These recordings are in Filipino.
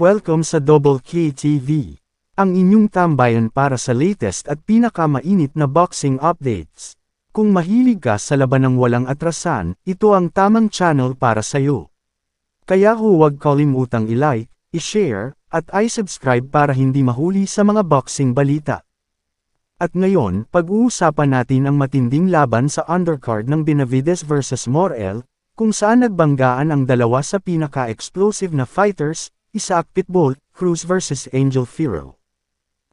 Welcome sa Double K TV. Ang inyong tambayan para sa latest at pinakamainit na boxing updates. Kung mahilig ka sa labanang walang atrasan, ito ang tamang channel para sa'yo. Kaya huwag kalimutang i-like, i-share, at i-subscribe para hindi mahuli sa mga boxing balita. At ngayon, pag-uusapan natin ang matinding laban sa undercard ng Benavides vs Morel, kung saan nagbanggaan ang dalawa sa pinaka-explosive na fighters, Isaac Pitbull, Cruz vs Angel Firo.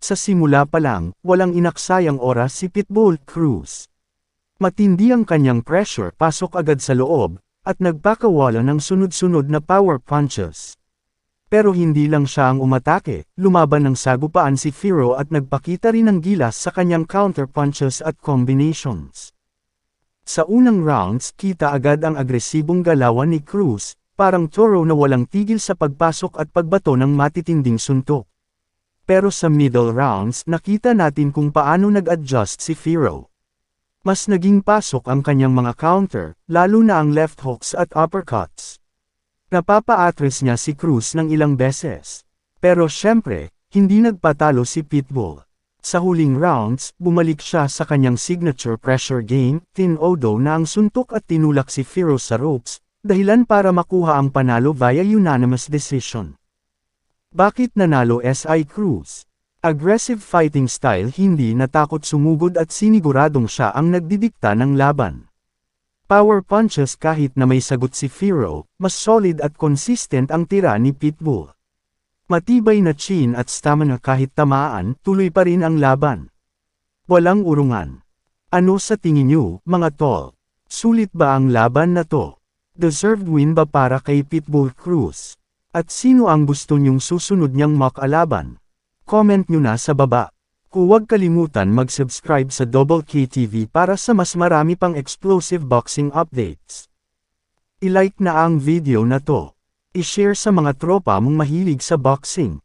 Sa simula pa lang, walang inaksayang oras si Pitbull Cruz. Matindi ang kanyang pressure pasok agad sa loob, at nagpakawala ng sunod-sunod na power punches. Pero hindi lang siya ang umatake, lumaban ng sagupaan si Firo at nagpakita rin ng gilas sa kanyang counter punches at combinations. Sa unang rounds kita agad ang agresibong galawan ni Cruz, parang toro na walang tigil sa pagpasok at pagbato ng matitinding suntok. Pero sa middle rounds nakita natin kung paano nag-adjust si Firo. Mas naging pasok ang kanyang mga counter, lalo na ang left hooks at uppercuts. Napapa-atras niya si Cruz ng ilang beses. Pero syempre, hindi nagpatalo si Pitbull. Sa huling rounds, bumalik siya sa kanyang signature pressure game, tinodo na ang suntok at tinulak si Firo sa ropes, dahilan para makuha ang panalo via unanimous decision. Bakit nanalo SI Cruz? Aggressive fighting style hindi natakot sumugod at siniguradong siya ang nagdidikta ng laban. Power punches kahit na may sagot si Firo, mas solid at consistent ang tira ni Pitbull. Matibay na chin at stamina kahit tamaan, tuloy pa rin ang laban. Walang urungan. Ano sa tingin niyo, mga tol? Sulit ba ang laban na to? Deserved win ba para kay Pitbull Cruz? At sino ang gusto niyong susunod niyang makalaban? Comment nyo na sa baba. Huwag kalimutan mag-subscribe sa Double K TV para sa mas marami pang explosive boxing updates. I-like na ang video na to. I-share sa mga tropa mong mahilig sa boxing.